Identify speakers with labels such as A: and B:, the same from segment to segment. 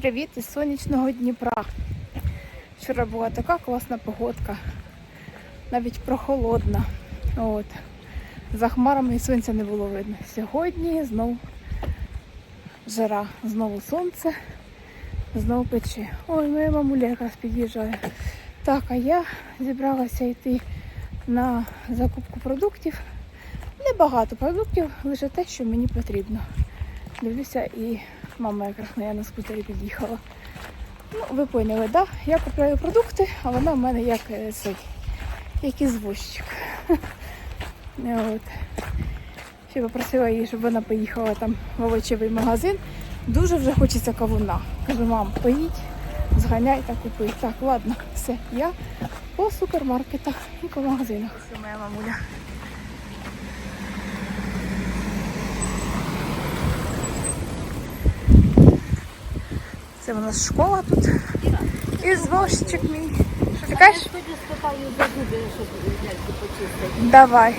A: Привіт із сонячного Дніпра. Вчора була така класна погодка, навіть прохолодна. От. За хмарами і сонця не було видно. Сьогодні знову жара, знову сонце, знову пече. Ой, моя мамуля якраз під'їжджає. Так, а я зібралася йти на закупку продуктів. Небагато продуктів, лише те, що мені потрібно. Дивлюся, і мама якраз моя на скутері під'їхала. Ну, ви поняли, да? Я купляю продукти, а вона в мене як е, цей, як ізвозчик. Ще попросила її, щоб вона поїхала там в овочевий магазин. Дуже вже хочеться кавуна. Кажу, мам, поїдь, зганяй та купи. Так, ладно, все. Я по супермаркетах і по магазинах. Це моя мамуля. Це у нас школа тут. Ізвозчик мій. Що ти кажеш? Давай.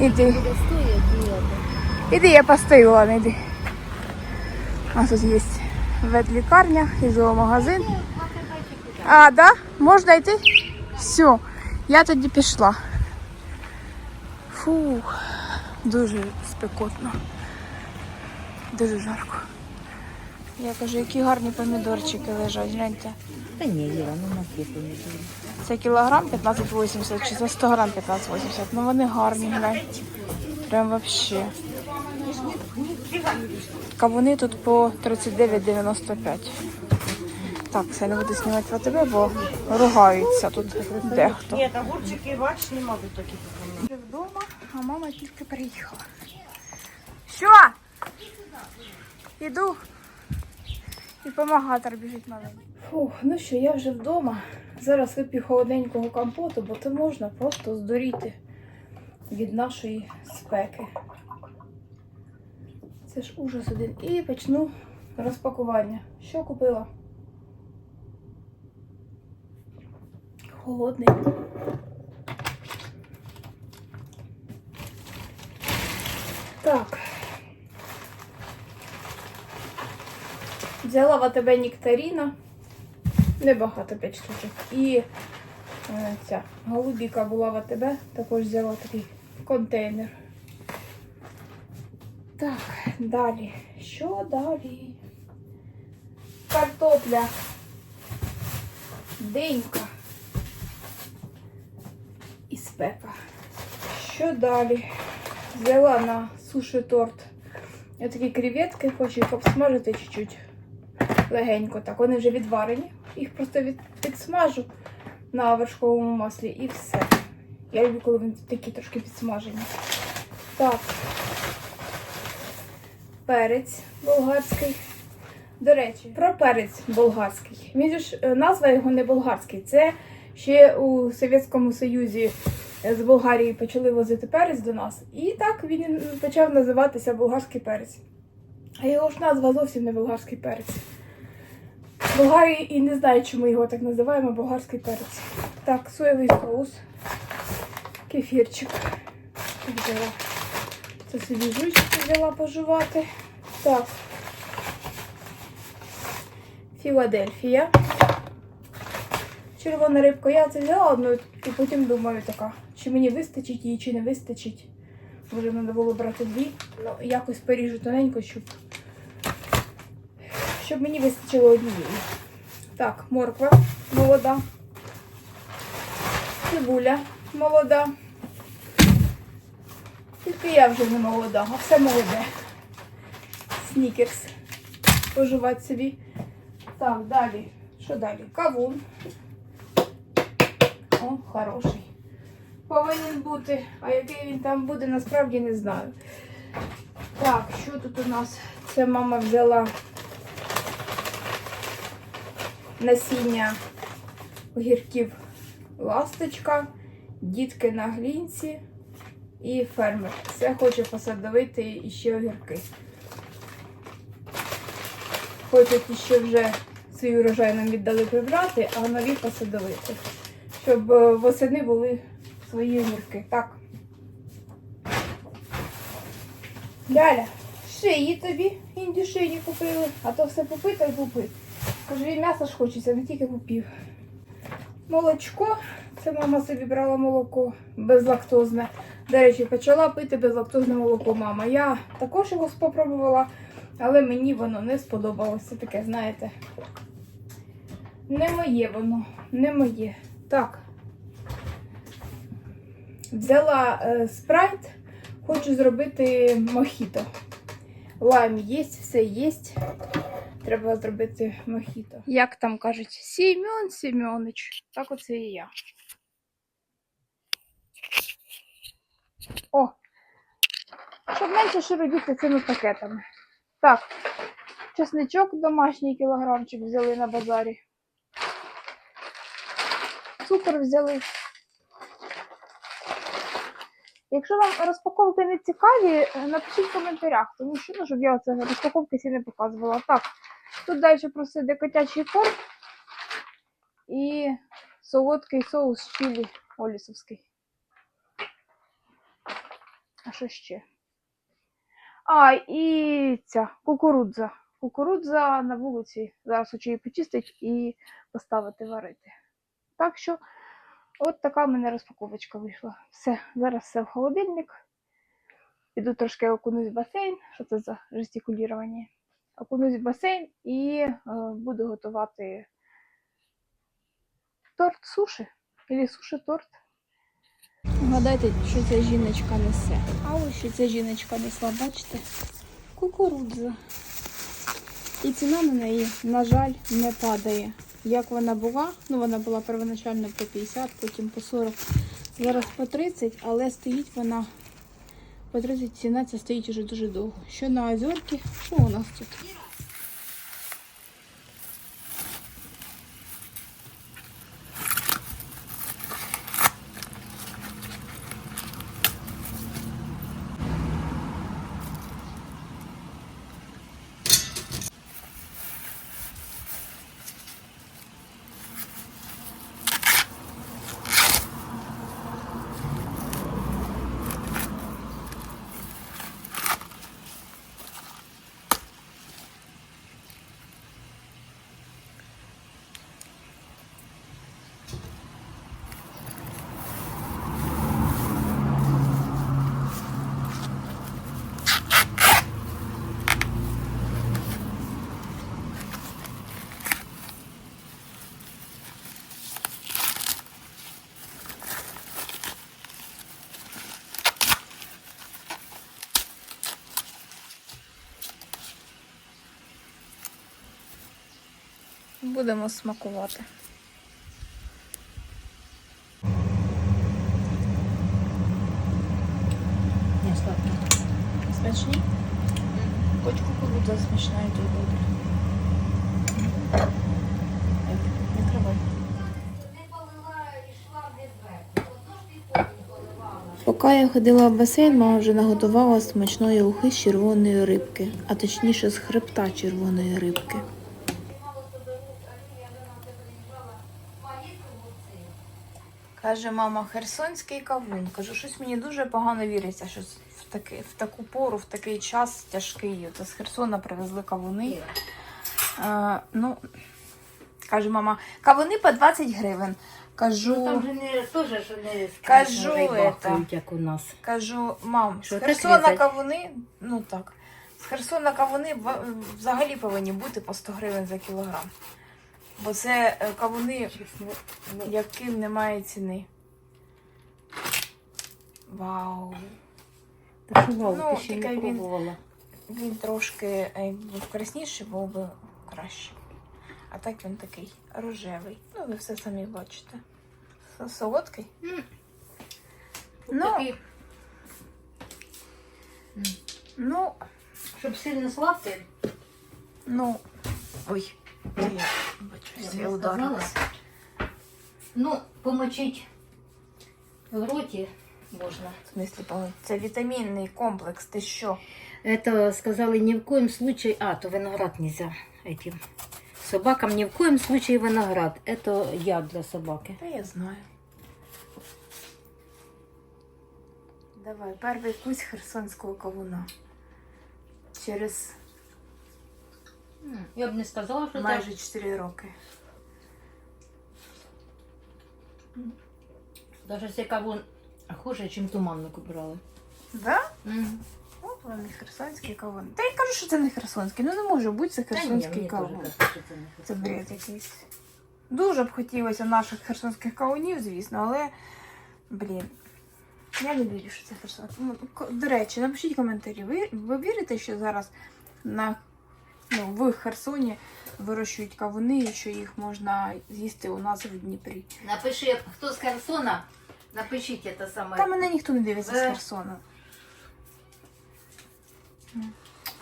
A: Іди.
B: І
A: Іди, я постою, ладно, іди. У нас тут є ветлікарня і зоомагазин. А, да? Можна йти? Все, я тоді пішла. Фух, дуже спекотно. Дуже жарко. Я кажу, які гарні помідорчики лежать, гляньте.
B: Та ні, Іра, ну у нас є помідори.
A: Це кілограм 15,80 чи це 100 грам 15,80. Ну вони гарні, глянь. Прям вообще. Кавуни тут по 39,95. Так, це не буду знімати про тебе, бо ругаються тут дехто.
C: Нет, огурчики бачиш, не можу такі.
A: Вже вдома, а мама тільки приїхала. Що? Іду. І помагатор біжить маленький. Фух, ну що, я вже вдома. Зараз вип'ю холодненького компоту, бо це можна просто здуріти від нашої спеки. Це ж ужас один. І почну розпакування. Що купила? Холодний. Так. Взяла в АТБ Нектаріна. Небагато 5 штучок. І е, ця голубіка була в АТБ. Також взяла такий контейнер. Так, далі. Що далі? Картопля. Денька. І спека. Що далі? Взяла на суші торт. Я такі креветки, хочу їх обсмажити чуть-чуть. Легенько так. Вони вже відварені. Їх просто від, підсмажу на вершковому маслі і все. Я люблю, коли вони такі трошки підсмажені. Так. Перець болгарський. До речі, про перець болгарський. Він ж е, назва його не болгарський. Це ще у Совєтському Союзі з Болгарії почали возити перець до нас. І так він почав називатися болгарський перець. А його ж назва зовсім не болгарський перець. Болгарії і не знаю, чому його так називаємо болгарський перець. Так, соєвий соус, кефірчик. Взяла. Це собі жуйчики взяла пожувати. Так. Філадельфія. Червона рибка. Я це взяла одну і потім думаю така, чи мені вистачить її, чи не вистачить. Може, треба було брати дві. Ну, якось поріжу тоненько, щоб, щоб мені вистачило однієї. Так, морква молода. Цибуля молода. Тільки я вже не молода, а все молоде. Снікерс. Поживати собі. Так, далі. Що далі? Кавун. О, хороший. Повинен бути. А який він там буде, насправді не знаю. Так, що тут у нас? Це мама взяла насіння огірків ласточка, дітки на глінці і фермер. Все хоче посадовити іще огірки. Хочуть іще вже свій урожай нам віддали прибрати, а нові посадовити. Щоб е, восени були свої огірки. Так. Ляля, індюшиї тобі. Індюшині купили. А то все попи та й Каже, і м'ясо ж хочеться, не тільки попів. Молочко. Це мама собі брала молоко безлактозне. До речі, почала пити безлактозне молоко мама. Я також його спробувала, але мені воно не сподобалося. Таке, знаєте. Не моє воно, не моє. Так. Взяла е, спрайт, хочу зробити мохіто. Лайм є, все є. Треба зробити мохіто. Як там кажуть, Сім'он Сім'онич. Так оце і я. О! Щоб менше широдіти цими пакетами. Так, чесничок домашній кілограмчик взяли на базарі. Цукор взяли. Якщо вам розпаковки не цікаві, напишіть в коментарях, тому що ну, щоб я це розпаковки всі не показувала. Так, тут далі просиде котячий корм і солодкий соус чилі олісовський. А що ще? А, і ця кукурудза. Кукурудза на вулиці. Зараз хочу її почистити і поставити варити. Так що, от така в мене розпаковочка вийшла. Все, зараз все в холодильник. Піду трошки окунусь в басейн. Що це за жестикулірування? Окунусь в басейн і е, буду готувати торт суші. Или суші-торт. Гадайте, що ця жіночка несе. А ось що ця жіночка несла, бачите? Кукурудза. І ціна на неї, на жаль, не падає. Як вона була, ну вона була первоначально по 50, потім по 40, зараз по 30, але стоїть вона по 30 ціна це стоїть уже дуже довго. Що на озерки? Що у нас тут? Будемо смакувати.
B: Не, сладко.
A: Смачні? Хоч кукурудза смачна і то добре. Відкривай. Поки я ходила в басейн, мама вже наготувала смачної ухи з червоної рибки, а точніше з хребта червоної рибки. Каже мама, херсонський кавун. Кажу, щось мені дуже погано віриться, що в, таки, в таку пору, в такий час тяжкий. От з Херсона привезли кавуни. Е, ну, каже мама, кавуни по 20 гривень. Кажу,
B: Ну там же не теж, що не
A: Кажу, это.
B: як у нас.
A: кажу, мам,
B: Що,
A: з Херсона кавуни, ну так. З Херсона кавуни взагалі повинні бути по 100 гривень за кілограм. Бо це е, кавуни, яким немає ціни. Вау!
B: Так що вау,
A: Ну,
B: ти ще не
A: він-
B: пробувала.
A: Він трошки е, якби красніший, був би краще. А так він такий рожевий. Ну, ви все самі бачите. Со- Солодкий. Ну.
B: Такий,
A: Ну,
B: щоб сильно сладкий,
A: ну. Ой, я бачу,
B: Я
A: я
B: б
A: ударилась.
B: сказала. ну, помочить в роті можна.
A: В смислі, по- це вітамінний комплекс. Ти що?
B: Это сказали ни в коем случае... А, то виноград нельзя этим. Собакам ни в коем случае виноград. Это яд для собаки.
A: Та я знаю. Давай, перший кусь херсонського кавуна. через
B: М, я б не сказала, що
A: майже 4 роки.
B: так. Навіть цей кавун хуже, ніж туманник брали.
A: Да?
B: М.
A: От вони херсонський кавун. Та я кажу, що це не херсонський. Ну не може бути це херсонський кавун.
B: це
A: Це бред якийсь. Дуже б хотілося наших херсонських кавунів, звісно, але, блін, я не вірю, що це Херсон. Ну, До речі, напишіть коментарі. Ви, ви вірите, що зараз на, ну, в Херсоні вирощують кавуни і що їх можна з'їсти у нас в Дніпрі?
B: Напиши, хто з Херсона, напишіть це саме.
A: Та мене ніхто не дивиться з
B: Е.
A: Херсона.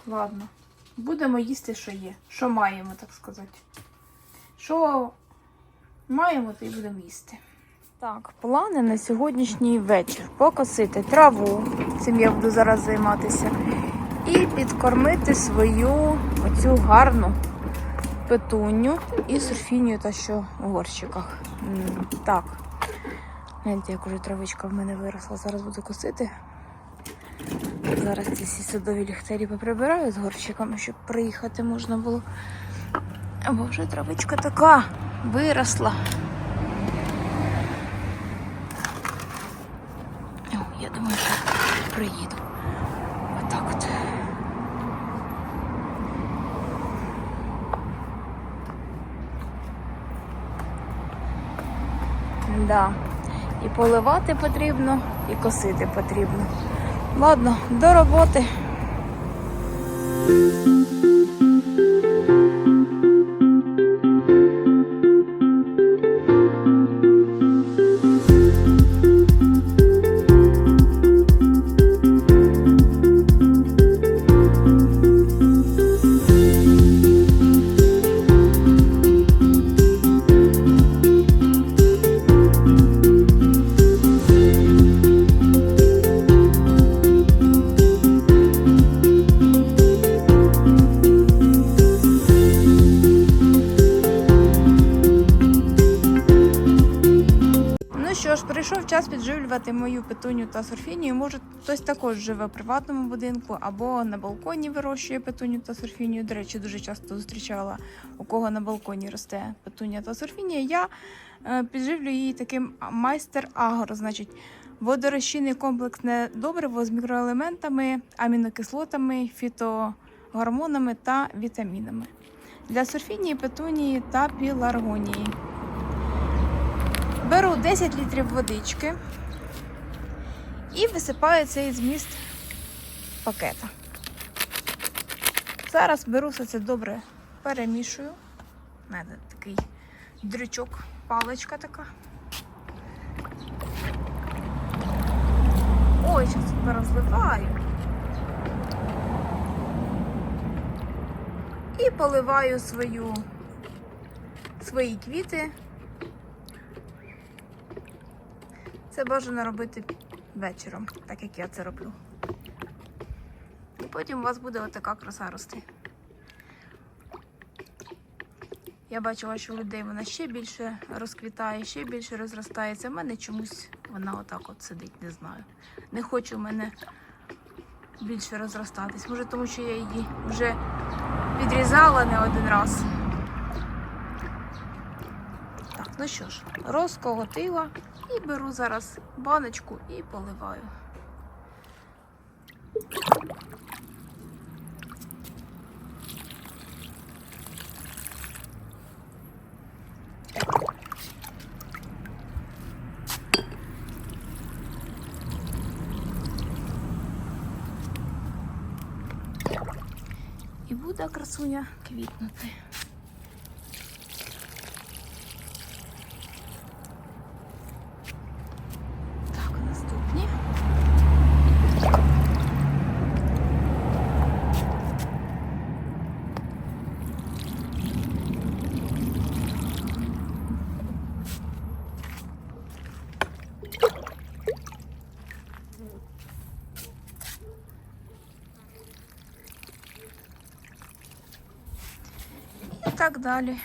A: Ладно. Будемо їсти, що є. Що маємо, так сказати. Що маємо, то й будемо їсти. Так, плани на сьогоднішній вечір. Покосити траву, цим я буду зараз займатися. І підкормити свою оцю гарну петуню і сурфінію та що у горщиках. Так. Гляньте, як уже травичка в мене виросла. Зараз буду косити. Зараз ці всі садові ліхтарі поприбираю з горщиками, щоб приїхати можна було. Або вже травичка така виросла. Я думаю, що приїду. Отак от. Да. І поливати потрібно, і косити потрібно. Ладно, до роботи. Ж, підживлювати мою петуню та сурфінію. Може, хтось також живе в приватному будинку або на балконі вирощує петуню та сурфінію. До речі, дуже часто зустрічала, у кого на балконі росте петуня та сурфінія. Я е, підживлю її таким майстер агро, значить. Водорозчинне комплексне добриво з мікроелементами, амінокислотами, фітогормонами та вітамінами для сурфінії, петунії та піларгонії. Беру 10 літрів водички і висипаю цей зміст пакета. Зараз беру все це добре перемішую. У мене такий дрючок, паличка така. Ой, зараз тут розливаю. І поливаю свою, свої квіти Це бажано робити вечором, так як я це роблю. І потім у вас буде отака краса рости. Я бачила, що у людей вона ще більше розквітає, ще більше розростається. У мене чомусь вона отак от сидить, не знаю. Не хоче в мене більше розростатись. Може, тому що я її вже відрізала не один раз. Так, ну що ж, розколотила і беру зараз баночку і поливаю. І буде красуня квітнути. Так, наступні. І так далі.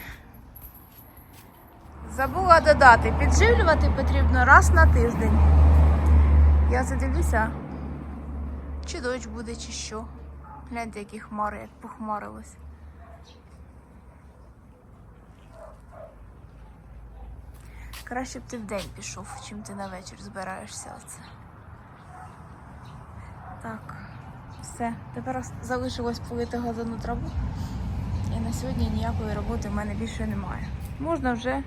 A: Забула додати, підживлювати потрібно раз на тиждень. Я задивлюся, чи дощ буде, чи що. Гляньте, які хмари, як похмарилось. Краще б ти вдень пішов, чим ти на вечір збираєшся оце. Так, все. Тепер залишилось полити газону траву. І на сьогодні ніякої роботи в мене більше немає. Можна вже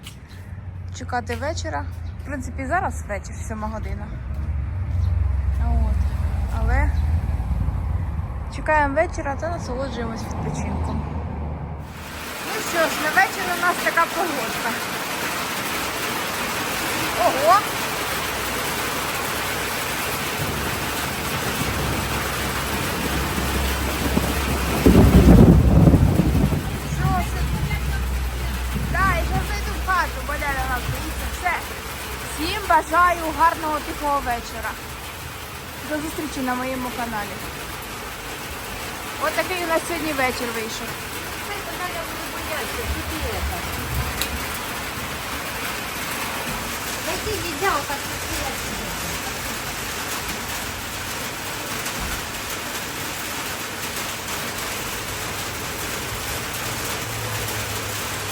A: чекати вечора. В принципі, зараз вечір, 7 година. От. Але чекаємо вечора та насолоджуємось відпочинком. Ну що ж, на вечір у нас така погодка. Ого! Що це? Да, і зараз зайду в хату, бо Ляля. Все. Всім бажаю гарного тихого вечора. До зустрічі на моєму каналі. Ось такий у нас сьогодні вечір вийшов.
B: Зайди, дідя, так